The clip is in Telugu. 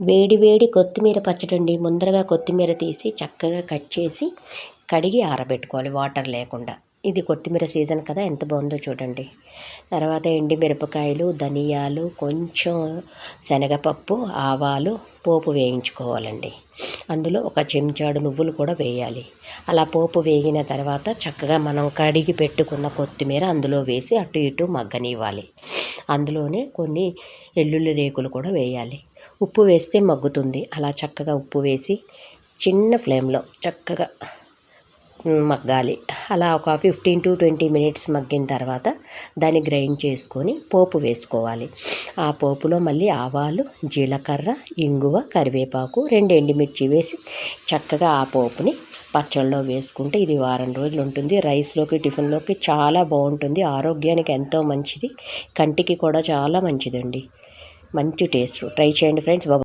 వేడి వేడి కొత్తిమీర పచ్చడి ముందరగా కొత్తిమీర తీసి చక్కగా కట్ చేసి కడిగి ఆరబెట్టుకోవాలి వాటర్ లేకుండా. ఇది కొత్తిమీర సీజన్ కదా ఎంత బాగుందో చూడండి. తర్వాత ఎండి మిరపకాయలు ధనియాలు కొంచెం శనగపప్పు ఆవాలు పోపు వేయించుకోవాలండి. అందులో ఒక చెంచాడు నువ్వులు కూడా వేయాలి. అలా పోపు వేగిన తర్వాత చక్కగా మనం కడిగి పెట్టుకున్న కొత్తిమీర అందులో వేసి అటు ఇటు మగ్గనివ్వాలి. అందులోనే కొన్ని వెల్లుల్లి రేకులు కూడా వేయాలి. ఉప్పు వేస్తే మగ్గుతుంది. అలా చక్కగా ఉప్పు వేసి చిన్న ఫ్లేమ్లో చక్కగా మగ్గాలి. అలా ఒక ఫిఫ్టీన్ టు ట్వంటీ మినిట్స్ మగ్గిన తర్వాత దాన్ని గ్రైండ్ చేసుకొని పోపు వేసుకోవాలి. ఆ పోపులో మళ్ళీ ఆవాలు జీలకర్ర ఇంగువ కరివేపాకు రెండు ఎండుమిర్చి వేసి చక్కగా ఆ పోపుని పచ్చళ్ళలో వేసుకుంటే ఇది వారం రోజులు ఉంటుంది. రైస్లోకి టిఫిన్లోకి చాలా బాగుంటుంది. ఆరోగ్యానికి ఎంతో మంచిది. కంటికి కూడా చాలా మంచిదండి. మంచి టేస్ట్. ట్రై చేయండి ఫ్రెండ్స్.